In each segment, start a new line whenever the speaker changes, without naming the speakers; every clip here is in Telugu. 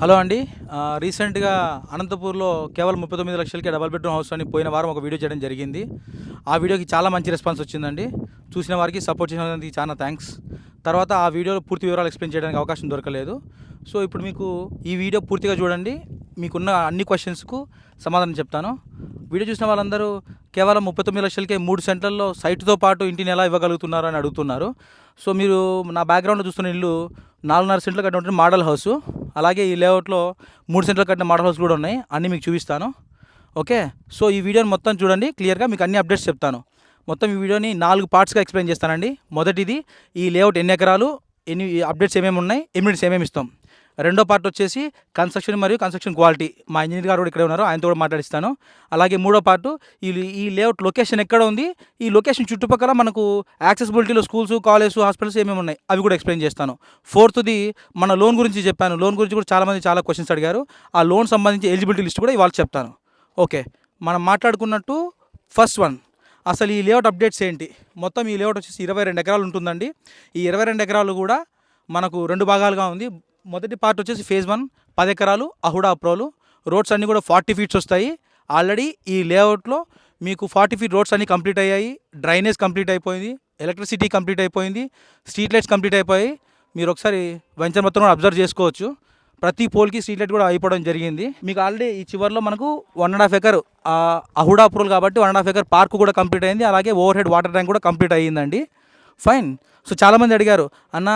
హలో అండి. రీసెంట్గా అనంతపూర్లో కేవలం ముప్పై తొమ్మిది లక్షలకి డబల్ బెడ్రూమ్ హౌస్ అని పోయిన వారం ఒక వీడియో చేయడం జరిగింది. ఆ వీడియోకి చాలా మంచి రెస్పాన్స్ వచ్చిందండి. చూసిన వారికి సపోర్ట్ చేసిన వారికి చాలా థ్యాంక్స్. తర్వాత ఆ వీడియోలో పూర్తి వివరాలు ఎక్స్ప్లెయిన్ చేయడానికి అవకాశం దొరకలేదు. సో ఇప్పుడు మీకు ఈ వీడియో పూర్తిగా చూడండి. మీకున్న అన్ని క్వశ్చన్స్కు సమాధానం చెప్తాను. వీడియో చూసిన వాళ్ళందరూ కేవలం ముప్పై తొమ్మిది లక్షలకే మూడు సెంటర్లో సైట్తో పాటు ఇంటిని ఎలా ఇవ్వగలుగుతున్నారు అని అడుగుతున్నారు. సో మీరు నా బ్యాక్గ్రౌండ్లో చూస్తున్న ఇల్లు నాలుగున్నర సెంట్లు కట్టిన మోడల్ హౌస్ అలాగే ఈ లేఅవుట్లో మూడు సెంట్లు కట్టిన మోడల్ హౌస్ కూడా ఉన్నాయి. అన్నీ మీకు చూపిస్తాను. ఓకే? సో ఈ వీడియోని మొత్తం చూడండి. క్లియర్గా మీకు అన్ని అప్డేట్స్ చెప్తాను. మొత్తం ఈ వీడియోని నాలుగు పార్ట్స్గా ఎక్స్ప్లెయిన్ చేస్తానండి. మొదటిది ఈ లేఅవుట్ ఎన్ని ఎకరాలు ఎన్ని అప్డేట్స్ ఏమేమి ఉన్నాయి ఎమినిట్స్ ఏమేమి ఇస్తాం. రెండో పార్ట్ వచ్చేసి కన్స్ట్రక్షన్ మరియు కన్స్ట్రక్షన్ క్వాలిటీ మా ఇంజనీర్ గారు కూడా ఇక్కడే ఉన్నారు ఆయనతో కూడా మాట్లాడిస్తాను. అలాగే మూడో పార్టు ఈ ఈ లేఅవుట్ లొకేషన్ ఎక్కడ ఉంది? ఈ లొకేషన్ చుట్టుపక్కల మనకు యాక్సెసిబిలిటీలో స్కూల్స్ కాలేజ్ హాస్పిటల్స్ ఏమేమి ఉన్నాయి? అవి కూడా ఎక్స్ప్లెయిన్ చేస్తాను. ఫోర్త్ది మన లోన్ గురించి చెప్పాను. లోన్ గురించి కూడా చాలామంది చాలా క్వశ్చన్స్ అడిగారు. ఆ లోన్ సంబంధించి ఎలిజిబిలిటీ లిస్ట్ కూడా ఇవాళ చెప్తాను. ఓకే మనం మాట్లాడుకున్నట్టు ఫస్ట్ వన్ అసలు ఈ లేఅవుట్ అప్డేట్స్ ఏంటి? మొత్తం ఈ లేఅవుట్ వచ్చేసి ఇరవై రెండు ఎకరాలు ఉంటుందండి. ఈ ఇరవై రెండు ఎకరాలు కూడా మనకు రెండు భాగాలుగా ఉంది. మొదటి పార్ట్ వచ్చేసి ఫేజ్ వన్ పది ఎకరాలు అహుడా అప్రోలు. రోడ్స్ అన్నీ కూడా ఫార్టీ ఫీట్స్ వస్తాయి. ఆల్రెడీ ఈ లేఅవుట్లో మీకు ఫార్టీ ఫీట్ రోడ్స్ అన్నీ కంప్లీట్ అయ్యాయి. డ్రైనేజ్ కంప్లీట్ అయిపోయింది. ఎలక్ట్రిసిటీ కంప్లీట్ అయిపోయింది. స్ట్రీట్ లైట్స్ కంప్లీట్ అయిపోయాయి. మీరు ఒకసారి వెంచర్ మొత్తం కూడా అబ్జర్వ్ చేసుకోవచ్చు. ప్రతి పోల్కి స్ట్రీట్ లైట్ కూడా అయిపోవడం జరిగింది. మీకు ఆల్రెడీ ఈ చివరిలో మనకు one and half acre AHUDA approval కాబట్టి one and half acre park కూడా కంప్లీట్ అయింది. అలాగే ఓవర్ హెడ్ వాటర్ ట్యాంక్ కూడా కంప్లీట్ అయ్యిందండి. ఫైన్ సో చాలామంది అడిగారు అన్న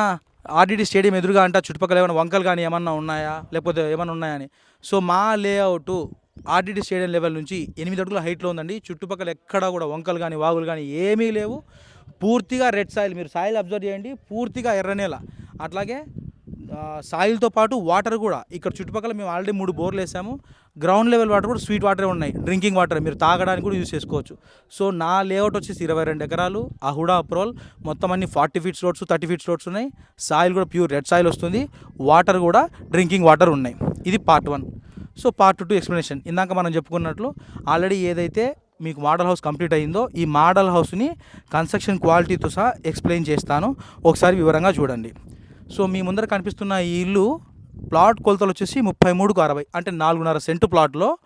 ఆర్డీడీ స్టేడియం ఎదురుగా అంట చుట్టుపక్కల ఏమైనా వంకలు కానీ ఏమన్నా ఉన్నాయా? లేకపోతే ఏమైనా ఉన్నాయా అని. సో మా లేఅవుట్ ఆర్డీడీ స్టేడియం లెవెల్ నుంచి ఎనిమిది అడుగుల హైట్లో ఉందండి. చుట్టుపక్కల ఎక్కడా కూడా వంకలు కానీ వాగులు కానీ ఏమీ లేవు. పూర్తిగా రెడ్ సాయిల్ మీరు సాయిల్ అబ్జర్వ్ చేయండి. పూర్తిగా ఎర్రనేల అట్లాగే సాయిల్తో పాటు వాటర్ కూడా. ఇక్కడ చుట్టుపక్కల మేము ఆల్రెడీ మూడు బోర్లు వేసాము. గ్రౌండ్ లెవెల్ వాటర్ కూడా స్వీట్ వాటరే ఉన్నాయి. డ్రింకింగ్ వాటర్ మీరు తాగడానికి కూడా యూజ్ చేసుకోవచ్చు. సో నా లేఅవుట్ వచ్చేసి ఇరవై రెండు ఎకరాలు. అహుడా అప్రోల్ మొత్తం అన్ని forty feets roads thirty feets roads ఉన్నాయి. సాయిల్ కూడా ప్యూర్ రెడ్ సాయిల్ వస్తుంది. వాటర్ కూడా డ్రింకింగ్ వాటర్ ఉన్నాయి. ఇది part one. So part two explanation. ఇందాక మనం చెప్పుకున్నట్లు ఆల్రెడీ ఏదైతే మీకు మోడల్ హౌస్ కంప్లీట్ అయిందో ఈ మోడల్ హౌస్ని కన్స్ట్రక్షన్ క్వాలిటీతో సహా ఎక్స్ప్లెయిన్ చేస్తాను. ఒకసారి వివరంగా చూడండి. సో మీ ముందర కనిపిస్తున్న ఈ ఇల్లు ప్లాట్ కొలతలు వచ్చేసి ముప్పై మూడుకు అరవై అంటే నాలుగున్నర సెంటు ప్లాట్లో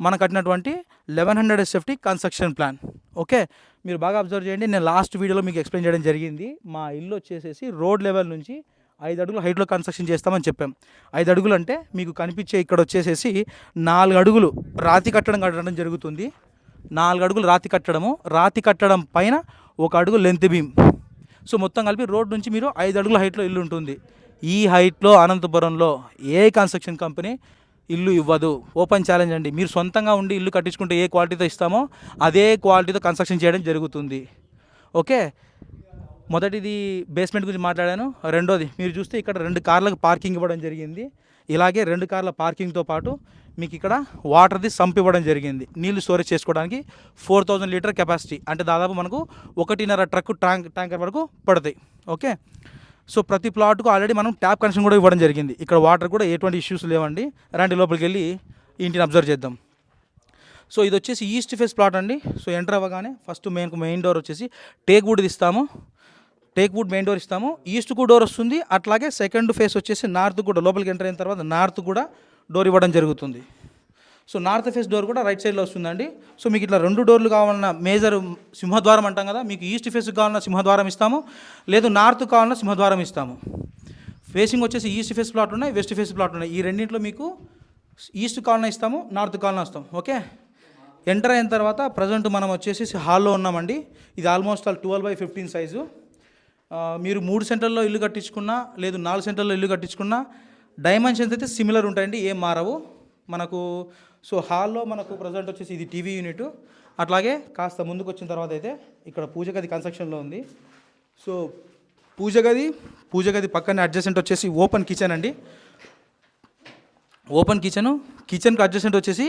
మనం కట్టినటువంటి eleven hundred SFT construction plan. Okay? మీరు బాగా అబ్జర్వ్ చేయండి. నేను లాస్ట్ వీడియోలో మీకు ఎక్స్ప్లెయిన్ చేయడం జరిగింది. మా ఇల్లు వచ్చేసేసి రోడ్ లెవెల్ నుంచి ఐదు అడుగులు హైట్లో కన్స్ట్రక్షన్ చేస్తామని చెప్పాం. ఐదు అడుగులు అంటే మీకు కనిపించే ఇక్కడ వచ్చేసేసి నాలుగు అడుగులు రాతి కట్టడం కట్టడం జరుగుతుంది. నాలుగు అడుగులు రాతి కట్టడము రాతి కట్టడం పైన ఒక అడుగు లెంత్ బీమ్. సో మొత్తం కలిపి రోడ్ నుంచి మీరు ఐదు అడుగుల హైట్లో ఇల్లు ఉంటుంది. ఈ హైట్లో అనంతపురంలో ఏ కన్స్ట్రక్షన్ కంపెనీ ఇల్లు ఇవ్వదు? ఓపెన్ ఛాలెంజ్ అండి. మీరు సొంతంగా ఉండి ఇల్లు కట్టించుకుంటే ఏ క్వాలిటీతో ఇస్తామో అదే క్వాలిటీతో కన్స్ట్రక్షన్ చేయడం జరుగుతుంది. ఓకే? మొదటిది బేస్మెంట్ గురించి మాట్లాడాను. రెండోది మీరు చూస్తే ఇక్కడ రెండు కార్లకు పార్కింగ్ ఇవ్వడం జరిగింది. ఇలాగే రెండు కార్ల పార్కింగ్తో పాటు మీకు ఇక్కడ వాటర్ది సంప్ ఇవ్వడం జరిగింది. నీళ్ళు స్టోరేజ్ చేసుకోవడానికి ఫోర్ థౌజండ్ లీటర్ కెపాసిటీ అంటే దాదాపు మనకు ఒకటిన్నర ట్రక్ ట్యాంక్ ట్యాంకర్ వరకు పడతాయి. ఓకే? సో ప్రతి ప్లాట్కు ఆల్రెడీ మనం ట్యాప్ కనెక్షన్ కూడా ఇవ్వడం జరిగింది. ఇక్కడ వాటర్ కూడా ఎటువంటి ఇష్యూస్ లేవండి. రండి లోపలికి వెళ్ళి ఇంటిని అబ్జర్వ్ చేద్దాం. సో ఇది వచ్చేసి ఈస్ట్ ఫేస్ ప్లాట్ అండి. సో ఎంటర్ అవ్వగానే ఫస్ట్ మెయిన్ మెయిన్ డోర్ వచ్చేసి టేక్ వుడ్ ఇస్తాము. టేక్ వుడ్ మెయిన్ డోర్ ఇస్తాము. ఈస్ట్కు డోర్ వస్తుంది. అట్లాగే సెకండ్ ఫేస్ వచ్చేసి నార్త్ కూడా లోపలికి ఎంటర్ అయిన తర్వాత నార్త్ కూడా డోర్ ఇవ్వడం జరుగుతుంది. సో నార్త్ ఫేస్ డోర్ కూడా రైట్ సైడ్లో వస్తుందండి. సో మీకు ఇట్లా రెండు డోర్లు కావాలన్న మేజర్ సింహద్వారం అంటాం కదా మీకు ఈస్ట్ ఫేస్కి కావాలన్న సింహద్వారం ఇస్తాము లేదు నార్త్ కావాలన్న సింహద్వారం ఇస్తాము. ఫేసింగ్ వచ్చేసి ఈస్ట్ ఫేస్ ప్లాట్ ఉన్నాయి వెస్ట్ ఫేస్ ప్లాట్ ఉన్నాయి. ఈ రెండింటిలో మీకు ఈస్ట్ కాలనా ఇస్తాము నార్త్ కాలనా ఇస్తాం ఓకే? ఎంటర్ అయిన తర్వాత ప్రజెంట్ మనం వచ్చేసి హాల్లో ఉన్నామండి. ఇది almost all twelve by fifteen size మీరు మూడు సెంటర్లో ఇల్లు కట్టించుకున్నా లేదు నాలుగు సెంటర్లో ఇల్లు కట్టించుకున్నా డైమెన్షన్స్ అయితే సిమిలర్ ఉంటాయండి ఏం మారవు. మనకు సో హాల్లో మనకు ప్రజెంట్ వచ్చేసి ఇది టీవీ యూనిట్. అట్లాగే కాస్త ముందుకు వచ్చిన తర్వాత అయితే ఇక్కడ పూజ గది కన్స్ట్రక్షన్లో ఉంది. సో పూజ గది పూజ గది పక్కనే అడ్జసెంట్ వచ్చేసి ఓపెన్ కిచెన్ అండి. ఓపెన్ కిచెను కిచెన్కి అడ్జసెంట్ వచ్చేసి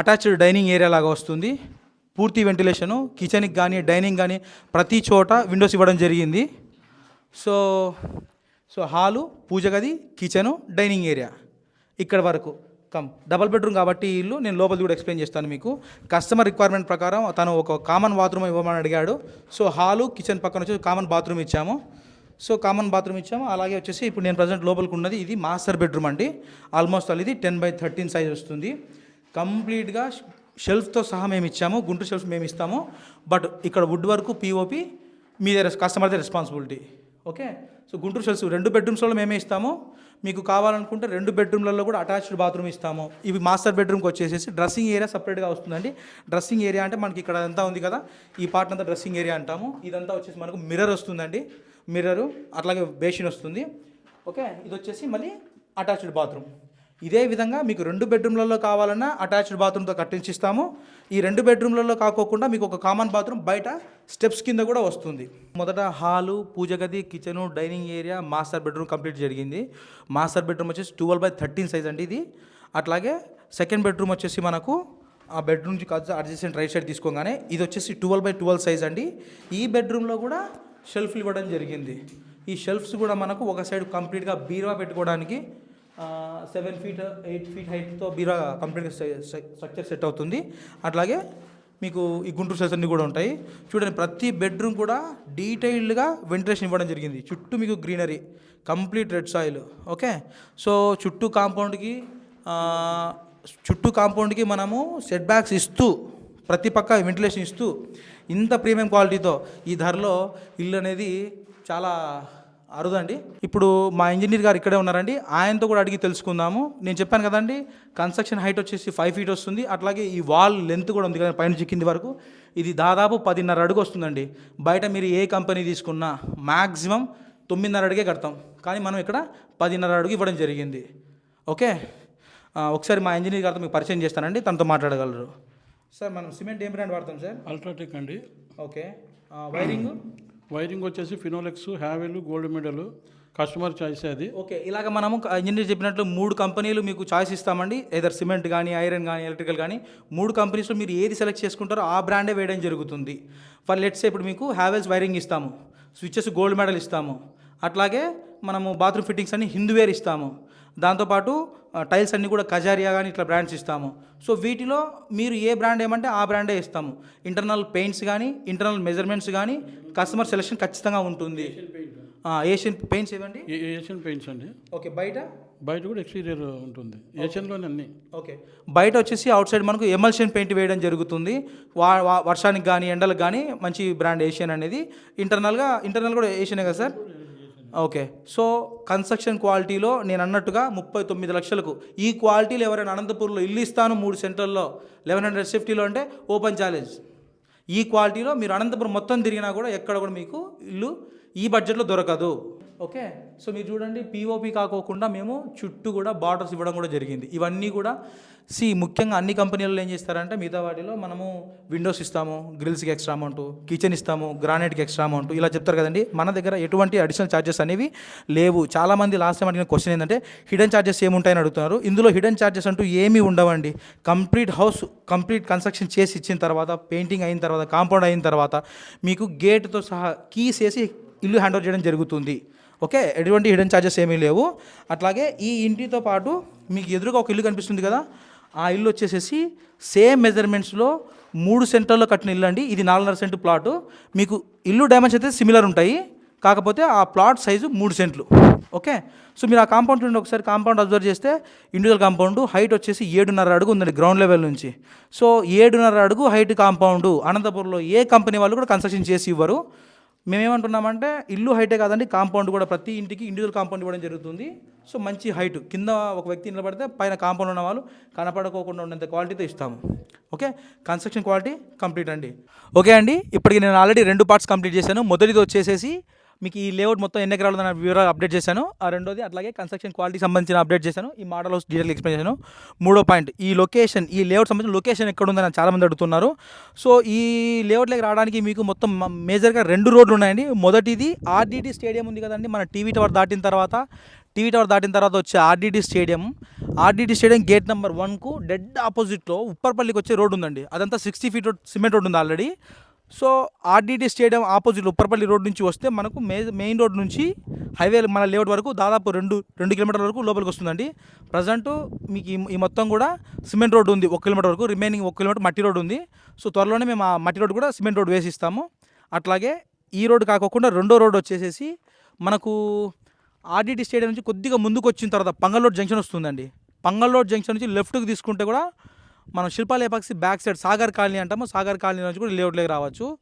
అటాచ్డ్ డైనింగ్ ఏరియా లాగా వస్తుంది. పూర్తి వెంటిలేషను కిచెన్కి కానీ డైనింగ్ కానీ ప్రతి చోట విండోస్ ఇవ్వడం జరిగింది. సో సో హాలు పూజ గది కిచెను డైనింగ్ ఏరియా ఇక్కడ వరకు. కమ్ డబల్ బెడ్రూమ్ కాబట్టి ఇల్లు నేను లోపలిది కూడా ఎక్స్ప్లెయిన్ చేస్తాను మీకు. కస్టమర్ రిక్వైర్మెంట్ ప్రకారం తను ఒక కామన్ బాత్రూమ్ ఇవ్వమని అడిగాడు. సో హాలు కిచెన్ పక్కన వచ్చి కామన్ బాత్రూమ్ ఇచ్చాము. సో కామన్ బాత్రూమ్ ఇచ్చాము. అలాగే వచ్చేసి ఇప్పుడు నేను ప్రజెంట్ లోపలికి ఉన్నది ఇది మాస్టర్ బెడ్రూమ్ అండి. ఆల్మోస్ట్ ఆల్ ఇది టెన్ బై థర్టీన్ సైజ్ వస్తుంది. కంప్లీట్గా షెల్ఫ్తో సహా మేము ఇచ్చాము. గుంటూరు షెల్ఫ్ మేము ఇస్తాము. బట్ ఇక్కడ వుడ్ వరకు పిఓపి మీదే కస్టమర్దే responsibility okay so Guntur shelves రెండు బెడ్రూమ్స్లో మేమే ఇస్తాము. మీకు కావాలనుకుంటే రెండు బెడ్రూమ్లలో కూడా అటాచ్డ్ బాత్రూమ్ ఇస్తాము. ఇవి మాస్టర్ బెడ్రూమ్కి వచ్చేసేసి డ్రెస్సింగ్ ఏరియా సపరేట్గా వస్తుందండి. డ్రెస్సింగ్ ఏరియా అంటే మనకి ఇక్కడ అంతా ఉంది కదా ఈ పార్ట్ అంతా డ్రెస్సింగ్ ఏరియా అంటాము. ఇదంతా వచ్చేసి మనకు మిర్రర్ వస్తుందండి. మిర్రరు అట్లాగే బేసిన్ వస్తుంది. ఓకే ఇది వచ్చేసి మళ్ళీ అటాచ్డ్ బాత్రూమ్ ఇదే విధంగా మీకు రెండు బెడ్రూమ్లలో కావాలన్నా అటాచ్డ్ బాత్రూమ్తో కట్టించిస్తాము. ఈ రెండు బెడ్రూమ్లలో కాకోకుండా మీకు ఒక కామన్ బాత్రూమ్ బయట స్టెప్స్ కింద కూడా వస్తుంది. మొదట హాలు పూజ గది kitchen dining area master bedroom complete జరిగింది. మాస్టర్ బెడ్రూమ్ వచ్చేసి ట్వెల్వ్ బై థర్టీన్ సైజ్ అండి ఇది. అట్లాగే సెకండ్ బెడ్రూమ్ వచ్చేసి మనకు ఆ బెడ్రూమ్ నుంచి కాదు అడ్జస్టెంట్ రైట్ సైడ్ తీసుకోగానే ఇది వచ్చేసి ట్వెల్వ్ బై ట్వెల్వ్ సైజ్ అండి. ఈ బెడ్రూమ్లో కూడా షెల్ఫ్లు ఇవ్వడం జరిగింది. ఈ షెల్ఫ్స్ కూడా మనకు ఒక సైడ్ కంప్లీట్గా బీరువా పెట్టుకోవడానికి సెవెన్ ఫీట్ ఎయిట్ ఫీట్ హైట్తో బీరా కంప్లీట్ స్ట్రక్చర్ సెట్ అవుతుంది. అట్లాగే మీకు ఈ గుంటూరు సెల్స్ అన్నీ కూడా ఉంటాయి. చూడండి ప్రతి బెడ్రూమ్ కూడా డీటెయిల్డ్గా వెంటిలేషన్ ఇవ్వడం జరిగింది. చుట్టూ మీకు greenery complete red soil okay so చుట్టూ కాంపౌండ్కి చుట్టూ కాంపౌండ్కి మనము సెట్ బ్యాక్స్ ఇస్తూ ప్రతి పక్క వెంటిలేషన్ ఇస్తూ ఇంత ప్రీమియం క్వాలిటీతో ఈ ధరలో ఇల్లు అనేది చాలా అరుదండి. ఇప్పుడు మా ఇంజనీర్ గారు ఇక్కడే ఉన్నారండి. ఆయనతో కూడా అడిగి తెలుసుకుందాము. నేను చెప్పాను కదండి కన్స్ట్రక్షన్ హైట్ వచ్చేసి ఫైవ్ ఫీట్ వస్తుంది. అట్లాగే ఈ వాల్ లెంత్ కూడా ఉంది కదా పైనుంచి కింది వరకు. ఇది దాదాపు పదిన్నర అడుగు వస్తుందండి. బయట మీరు ఏ కంపెనీ తీసుకున్నా మ్యాక్సిమం తొమ్మిదిన్నర అడుగే కడతాం. కానీ మనం ఇక్కడ పదిన్నర అడుగు ఇవ్వడం జరిగింది. ఓకే? ఒకసారి మా ఇంజనీర్ గారితో మీకు పరిచయం చేస్తానండి. తనతో మాట్లాడగలరు. సార్ మనం సిమెంట్ ఏం బ్రాండ్ వాడతాం సార్?
అల్ట్రాటెక్ అండి.
ఓకే. వైరింగ్?
వైరింగ్ వచ్చేసి Finolex Havell gold medal customer choice అది.
ఓకే ఇలాగ మనము ఇంజనీర్ చెప్పినట్లు మూడు కంపెనీలు మీకు చాయిస్ ఇస్తామండి. ఏదర్ సిమెంట్ కానీ ఐరన్ కానీ ఎలక్ట్రికల్ కానీ మూడు కంపెనీస్లో మీరు ఏది సెలెక్ట్ చేసుకుంటారో ఆ బ్రాండే వేయడం జరుగుతుంది. ఫర్ లెట్స్ ఇప్పుడు మీకు హ్యావెల్స్ వైరింగ్ ఇస్తాము. స్విచ్చెస్ గోల్డ్ మెడల్ ఇస్తాము. అట్లాగే మనము బాత్రూమ్ ఫిట్టింగ్స్ అన్ని హిందూవేర్ ఇస్తాము. దాంతోపాటు టైల్స్ అన్నీ కూడా కజారియా కానీ ఇట్లా బ్రాండ్స్ ఇస్తాము. సో వీటిలో మీరు ఏ బ్రాండ్ ఏమంటే ఆ బ్రాండే ఇస్తాము. ఇంటర్నల్ పెయింట్స్ కానీ ఇంటర్నల్ మెజర్మెంట్స్ కానీ కస్టమర్ సెలెక్షన్ ఖచ్చితంగా ఉంటుంది. ఏషియన్ పెయింట్స్ ఇవ్వండి
ఏ- ఏషియన్ పెయింట్స్ అండి.
ఓకే బయట?
బయట కూడా ఎక్స్టీరియర్ ఉంటుంది. ఏషియన్లోనే అన్ని.
ఓకే. బయట వచ్చేసి అవుట్ సైడ్ మనకు ఎమల్షన్ పెయింట్ వేయడం జరుగుతుంది. వా వా- వర్షానికి కానీ ఎండలకు కానీ మంచి బ్రాండ్ ఏషియన్ అనేది. ఇంటర్నల్గా ఇంటర్నల్ కూడా ఏషియనే కదా సార్? ఓకే. సో కన్స్ట్రక్షన్ క్వాలిటీలో నేను అన్నట్టుగా ముప్పై తొమ్మిది లక్షలకు. ఈ క్వాలిటీలు ఎవరైనా అనంతపూర్లో ఇల్లు ఇస్తాను మూడు సెంటర్లో లెవెన్ హండ్రెడ్ సేఫ్టీలో అంటే ఓపెన్ ఛాలెంజ్. ఈ క్వాలిటీలో మీరు అనంతపురం మొత్తం తిరిగినా కూడా ఎక్కడ కూడా మీకు ఇల్లు ఈ బడ్జెట్లో దొరకదు. ఓకే? సో మీరు చూడండి పీఓపి కాకోకుండా మేము చుట్టూ కూడా బార్డర్స్ ఇవ్వడం కూడా జరిగింది. ఇవన్నీ కూడా సి ముఖ్యంగా అన్ని కంపెనీలలో ఏం చేస్తారంటే మిగతా వాటిలో మనము విండోస్ ఇస్తాము గ్రిల్స్కి ఎక్స్ట్రా అమౌంట్ కిచెన్ ఇస్తాము గ్రానైట్కి ఎక్స్ట్రా అమౌంట్ ఇలా చెప్తారు కదండి. మన దగ్గర ఎటువంటి అడిషనల్ ఛార్జెస్ అనేవి లేవు. చాలామంది లాస్ట్ టైం అడిగిన క్వశ్చన్ ఏంటంటే హిడెన్ ఛార్జెస్ ఏముంటాయని అడుగుతున్నారు. ఇందులో హిడెన్ ఛార్జెస్ అంటూ ఏమీ ఉండవండి. కంప్లీట్ హౌస్ కంప్లీట్ కన్స్ట్రక్షన్ చేసి ఇచ్చిన తర్వాత పెయింటింగ్ అయిన తర్వాత కాంపౌండ్ అయిన తర్వాత మీకు గేట్తో సహా కీస్ వేసి ఇల్లు హ్యాండ్ ఓవర్ చేయడం జరుగుతుంది. ఓకే? ఎటువంటి హిడెన్ ఛార్జెస్ ఏమీ లేవు. అట్లాగే ఈ ఇంటితో పాటు మీకు ఎదురుగా ఒక ఇల్లు కనిపిస్తుంది కదా ఆ ఇల్లు వచ్చేసేసి సేమ్ మెజర్మెంట్స్లో మూడు సెంటర్లో కట్టిన ఇల్లు అండి. ఇది నాలుగున్నర సెంటు ప్లాట్ మీకు ఇల్లు డైమెన్షన్ అయితే సిమిలర్ ఉంటాయి. కాకపోతే ఆ ప్లాట్ సైజు మూడు సెంట్లు. ఓకే? సో మీరు ఆ కాంపౌండ్ నుండి ఒకసారి కాంపౌండ్ అబ్జర్వ్ చేస్తే ఇండివిజువల్ కాంపౌండ్ హైట్ వచ్చేసి ఏడున్నర అడుగు ఉందండి గ్రౌండ్ లెవెల్ నుంచి. సో ఏడున్నర అడుగు హైట్ కాంపౌండ్ అనంతపురంలో ఏ కంపెనీ వాళ్ళు కూడా కన్స్ట్రక్షన్ చేసి ఇవ్వరు. మేమేమంటున్నామంటే ఇల్లు హైటే కాదండి కాంపౌండ్ కూడా ప్రతి ఇంటికి ఇండివిజువల్ కాంపౌండ్ ఇవ్వడం జరుగుతుంది. సో మంచి హైట్ కింద ఒక వ్యక్తి నిలబడితే పైన కాంపౌండ్ ఉన్న వాళ్ళు కనపడకోకుండా ఉన్నంత క్వాలిటీతో ఇస్తాము. ఓకే? కన్స్ట్రక్షన్ క్వాలిటీ కంప్లీట్ అండి. ఓకే అండి ఇప్పటికి నేను ఆల్రెడీ రెండు పార్ట్స్ కంప్లీట్ చేశాను. మొదటిది వచ్చేసేసి మీకు ఈ లేఅవుట్ మొత్తం ఎన్ని ఎకరాలు ఉందన్న వివరాలు అప్డేట్ చేశాను. ఆ రెండోది అట్లాగే కన్స్ట్రక్షన్ క్వాలిటీ సంబంధించిన అప్డేట్ చేశాను. ఈ మోడల్ హౌస్ డీటెయిల్ ఎక్స్ప్లెయిన్ చేశాను. మూడో పాయింట్ ఈ లొకేషన్ ఈ లేఅవుట్ సంబంధించిన లొకేషన్ ఎక్కడ ఉందని చాలామంది అడుగుతున్నారు. సో ఈ లేఅవుట్లోకి రావడానికి మీకు మొత్తం మేజర్గా రెండు రోడ్లు ఉన్నాయండి. మొదటిది ఆర్డీటీ స్టేడియం ఉంది కదండి. మన టీవీ టవర్ దాటిన తర్వాత టీవీ టవర్ దాటిన తర్వాత వచ్చే RDT stadium RDT stadium gate number వన్కు dead ఆపోజిట్లో ఉప్పర్పల్లికి వచ్చే రోడ్ ఉందండి. అదంతా సిక్స్టీ ఫీట్ సిమెంట్ రోడ్ ఉంది already so RDT stadium opposite Upparapalli road నుంచి వస్తే మనకు మే మెయిన్ రోడ్ నుంచి హైవే మన లేఅవుట్ వరకు దాదాపు రెండు రెండు కిలోమీటర్ల వరకు లోపలికి వస్తుందండి. ప్రజెంట్ మీకు ఈ మొత్తం కూడా సిమెంట్ రోడ్ ఉంది ఒక కిలోమీటర్ వరకు. రిమైనింగ్ ఒక కిలోమీటర్ మట్టి రోడ్ ఉంది. సో త్వరలోనే మేము ఆ మట్టి రోడ్ కూడా సిమెంట్ రోడ్ వేసిస్తాము. అట్లాగే ఈ రోడ్ కాకుండా రెండో రోడ్ వచ్చేసేసి మనకు ఆర్డీటీ స్టేడియం నుంచి కొద్దిగా ముందుకు వచ్చిన తర్వాత పంగల్లోడ్ జంక్షన్ వస్తుందండి. పంగల్లోడ్ జంక్షన్ నుంచి లెఫ్ట్కి తీసుకుంటే కూడా మనం శిల్పాలేపాక్సి బ్యాక్ సైడ్ సాగర్ కాలనీ అంటాము. సాగర్ కాలనీ నుంచి కూడా లేఅవుట్లోకి రావచ్చు.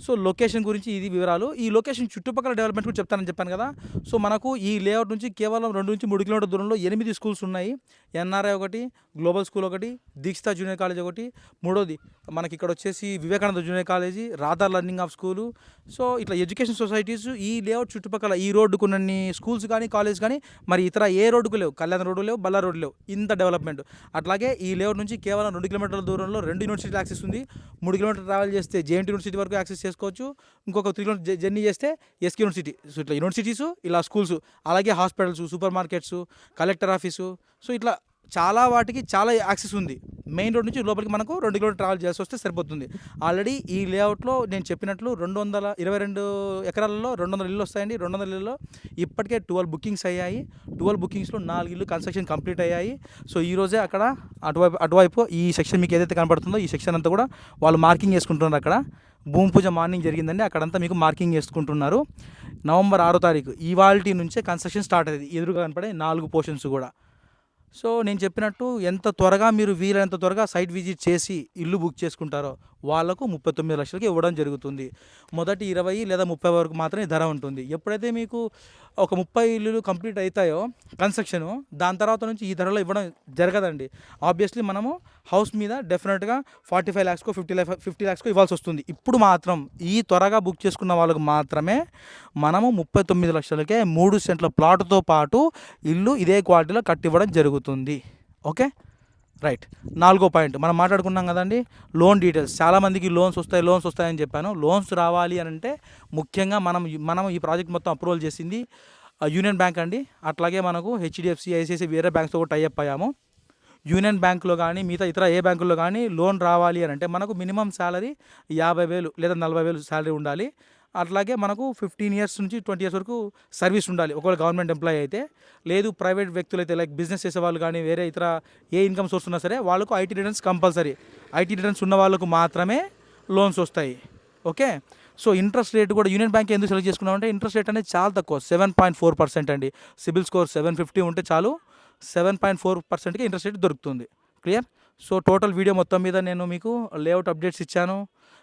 సో లొకేషన్ గురించి ఇది వివరాలు. ఈ లొకేషన్ చుట్టుపక్కల డెవలప్మెంట్ కూడా చెప్తానని చెప్పాను కదా. సో మనకు ఈ లేఅవుట్ నుంచి కేవలం రెండు నుంచి మూడు కిలోమీటర్ దూరంలో ఎనిమిది స్కూల్స్ ఉన్నాయి. ఎన్ఆర్ఐ ఒకటి గ్లోబల్ స్కూల్ ఒకటి దీక్షిత జూనియర్ కాలేజ్ ఒకటి. మూడోది మనకి ఇక్కడ వచ్చేసి Vivekananda junior college Radha learning of school. So ఇట్లా ఎడ్యుకేషన్ సొసైటీస్ ఈ లేఅవుట్ చుట్టుపక్కల ఈ రోడ్డుకు కొన్ని స్కూల్స్ కానీ కాలేజ్ కానీ మరి ఇతర ఏ రోడ్డుకు లేవు? కళ్యాణ రోడ్డు లేవు బల్లా రోడ్డు లేవు. ఇంత డెవలప్మెంట్. అట్లాగే ఈ లేఅవుట్ నుంచి కేవలం రెండు కిలోమీటర్ల దూరంలో రెండు యూనివర్సిటీలు యాక్సెస్ ఉంది. మూడు కిలోమీటర్ ట్రావెల్ చేస్తే జేఎన్టీ యూనివర్సిటీ వరకు యాక్సెస్ చేసుకోవచ్చు. ఇంకొక త్రీ కిలోమీటర్ జర్నీ చేస్తే ఎస్కి యూనివర్సిటీ సో ఇట్లా యూనివర్సిటీస్ ఇలా స్కూల్స్ అలాగే hospitals super markets collector office so ఇట్లా చాలా వాటికి చాలా యాక్సెస్ ఉంది. మెయిన్ రోడ్ నుంచి లోపలికి మనకు రెండు కిలోమీటర్ ట్రావెల్ చేసి వస్తే సరిపోతుంది. ఆల్రెడీ ఈ లేఅవుట్లో నేను చెప్పినట్లు రెండు వందల ఇరవై రెండు ఎకరాలలో రెండు వందల ఇల్లు వస్తాయండి. రెండు వందల ఇల్లులో ఇప్పటికే ట్వెల్వ్ బుకింగ్స్ అయ్యాయి. ట్వెల్వ్ బుకింగ్స్లో నాలుగు ఇల్లు కన్స్ట్రక్షన్ కంప్లీట్ అయ్యాయి. సో ఈ రోజే అక్కడ అటువైపు అటువైపు ఈ సెక్షన్ మీకు ఏదైతే కనపడుతుందో ఈ సెక్షన్ అంతా కూడా వాళ్ళు మార్కింగ్ చేసుకుంటున్నారు అక్కడ. భూమి పూజ మార్నింగ్ జరిగిందండి. అక్కడంతా మీకు మార్కింగ్ చేసుకుంటున్నారు. నవంబర్ ఆరో తారీఖు ఇవాల్టి నుంచే కన్స్ట్రక్షన్ స్టార్ట్ అయ్యింది. ఎదురుగా కనపడే నాలుగు పోర్షన్స్ కూడా. సో నేను చెప్పినట్టు ఎంత త్వరగా మీరు వీలైనంత త్వరగా సైట్ విజిట్ చేసి ఇల్లు బుక్ చేసుకుంటారో వాళ్ళకు ముప్పై తొమ్మిది లక్షలకి ఇవ్వడం జరుగుతుంది. మొదటి ఇరవై లేదా ముప్పై వరకు మాత్రమే ధర ఉంటుంది. ఎప్పుడైతే మీకు ఒక ముప్పై ఇల్లులు కంప్లీట్ అవుతాయో కన్స్ట్రక్షను దాని తర్వాత నుంచి ఈ ధరలో ఇవ్వడం జరగదండి. ఆబ్వియస్లీ మనము హౌస్ మీద డెఫినెట్గా ఫార్టీ ఫైవ్ ల్యాక్స్కో ఫిఫ్టీ ల్యాక్ ఫిఫ్టీ ల్యాక్స్కో ఇవ్వాల్సి వస్తుంది. ఇప్పుడు మాత్రం ఈ త్వరగా బుక్ చేసుకున్న వాళ్ళకు మాత్రమే మనము ముప్పై తొమ్మిది లక్షలకే మూడు సెంట్ల ప్లాట్తో పాటు ఇల్లు ఇదే క్వాలిటీలో కట్టివ్వడం జరుగుతుంది. ఓకే? రైట్ నాలుగో పాయింట్. మనం మాట్లాడుకున్నాం కదండి లోన్ డీటెయిల్స్ చాలామందికి లోన్స్ వస్తాయి లోన్స్ వస్తాయని చెప్పాను. లోన్స్ రావాలి అని అంటే ముఖ్యంగా మనం మనం ఈ ప్రాజెక్ట్ మొత్తం అప్రూవల్ చేసింది యూనియన్ బ్యాంక్ అండి. అట్లాగే మనకు హెచ్డిఎఫ్సి ఐసిఐసి వేరే బ్యాంక్స్తో కూడా టైఅప్ అయ్యాము. యూనియన్ బ్యాంకులో కానీ మిగతా ఇతర ఏ బ్యాంకుల్లో కానీ లోన్ రావాలి అని అంటే మనకు మినిమం శాలరీ యాభై వేలు లేదా నలభై వేలు శాలరీ ఉండాలి. అట్లాగే మనకు ఫిఫ్టీన్ ఇయర్స్ నుంచి ట్వంటీ ఇయర్స్ వరకు సర్వీస్ ఉండాలి. ఒకవేళ గవర్నమెంట్ ఎంప్లాయీ అయితే లేదు ప్రైవేట్ వ్యక్తులు అయితే లైక్ బిజినెస్ చేసే వాళ్ళు కానీ వేరే ఇతర ఏ ఇన్కమ్ సోర్స్ ఉన్నా సరే వాళ్ళకు IT returns compulsory IT returns ఉన్న వాళ్ళకు మాత్రమే లోన్స్ వస్తాయి. ఓకే సో ఇంట్రెస్ట్ రేట్ కూడా యూనియన్ బ్యాంక్ ఎందుకు సెలెక్ట్ చేసుకున్నామంటే ఇంట్రెస్ట్ రేట్ అనేది చాలా తక్కువ. సెవెన్ పాయింట్ ఫోర్ పర్సెంట్ అండి. సిబిల్ స్కోర్ సెవెన్ ఫిఫ్టీ ఉంటే చాలు సెవెన్ పాయింట్ ఫోర్ పర్సెంట్కి ఇంట్రెస్ట్ రేట్ దొరుకుతుంది. క్లియర్ సో టోటల్ వీడియో మొత్తం మీద నేను మీకు లేఅవుట్ అప్డేట్స్ ఇచ్చాను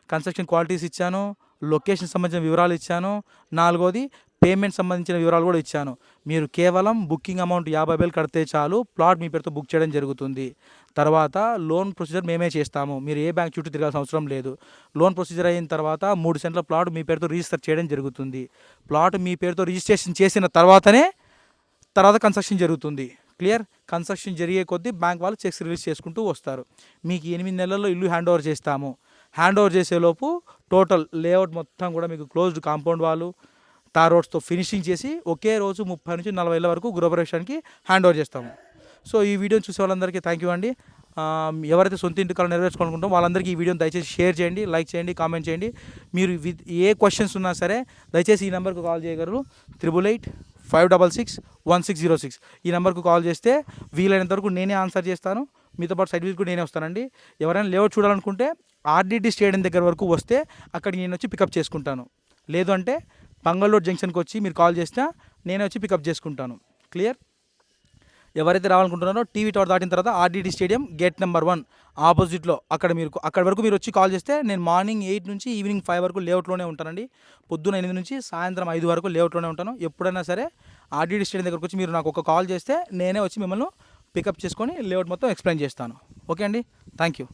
కన్స్ట్రక్షన్ క్వాలిటీస్ ఇచ్చాను లొకేషన్ సంబంధించిన వివరాలు ఇచ్చాను. నాలుగోది పేమెంట్ సంబంధించిన వివరాలు కూడా ఇచ్చాను. మీరు కేవలం బుకింగ్ అమౌంట్ యాభై వేలు కడితే చాలు ప్లాట్ మీ పేరుతో బుక్ చేయడం జరుగుతుంది. తర్వాత లోన్ ప్రొసీజర్ మేమే చేస్తాము. మీరు ఏ బ్యాంక్ చుట్టూ తిరగాల్సిన అవసరం లేదు. లోన్ ప్రొసీజర్ అయిన తర్వాత మూడు సెంట్ల ప్లాట్ మీ పేరుతో రిజిస్టర్ చేయడం జరుగుతుంది. ప్లాట్ మీ పేరుతో రిజిస్ట్రేషన్ చేసిన తర్వాతనే తర్వాత కన్స్ట్రక్షన్ జరుగుతుంది. క్లియర్? కన్స్ట్రక్షన్ జరిగే కొద్దీ బ్యాంక్ వాళ్ళు చెక్స్ రిలీజ్ చేసుకుంటూ వస్తారు. మీకు ఎనిమిది నెలల్లో ఇల్లు హ్యాండ్ ఓవర్ చేస్తాము. హ్యాండ్ ఓవర్ చేసేలోపు టోటల్ లేఅవుట్ మొత్తం కూడా మీకు క్లోజ్డ్ కాంపౌండ్ వాళ్ళు తార్ రోడ్స్తో ఫినిషింగ్ చేసి ఒకే రోజు ముప్పై నుంచి నలభై ఏళ్ళ వరకు గృహప్రవేశానికి హ్యాండ్ ఓవర్ చేస్తాము. సో ఈ వీడియోని చూసే వాళ్ళందరికీ థ్యాంక్ యూ అండి ఎవరైతే సొంత ఇంటి కళ నెరవేర్చుకోవాలనుకుంటారో వాళ్ళందరికీ ఈ వీడియోని దయచేసి షేర్ చేయండి లైక్ చేయండి కామెంట్ చేయండి. మీరు విత్ ఏ క్వశ్చన్స్ ఉన్నా సరే దయచేసి ఈ నెంబర్కు కాల్ చేయగలరు. Triple eight five double six one six zero six ఈ నెంబర్కు కాల్ చేస్తే వీలైనంత వరకు నేనే ఆన్సర్ చేస్తాను. మీతో పాటు సైడ్ విజిట్ కూడా నేనే వస్తానండి. ఎవరైనా లేఅవుట్ చూడాలనుకుంటే ఆర్డీటీ స్టేడియం దగ్గర వరకు వస్తే అక్కడికి నేను వచ్చి పికప్ చేసుకుంటాను. లేదు అంటే పంగళూరు జంక్షన్కి వచ్చి మీరు కాల్ చేసినా నేనే వచ్చి పికప్ చేసుకుంటాను. క్లియర్ ఎవరైతే రావాలనుకుంటున్నారో టీవీ టవర్ దాటిన తర్వాత RDT stadium gate number one ఆపోజిట్లో అక్కడ మీరు అక్కడ వరకు మీరు వచ్చి కాల్ చేస్తే నేను మార్నింగ్ ఎయిట్ నుంచి ఈవినింగ్ ఫైవ్ వరకు లేఅవుట్లోనే ఉంటానండి. పొద్దున ఎనిమిది నుంచి సాయంత్రం ఐదు వరకు లేఅవుట్లోనే ఉంటాను. ఎప్పుడైనా సరే ఆర్డీటీ స్టేడియం దగ్గరకు వచ్చి మీరు నాకు ఒక కాల్ చేస్తే నేనే వచ్చి మిమ్మల్ని పికప్ చేసుకొని లేఅవుట్ మొత్తం ఎక్స్ప్లెయిన్ చేస్తాను. ఓకే అండి? Thank you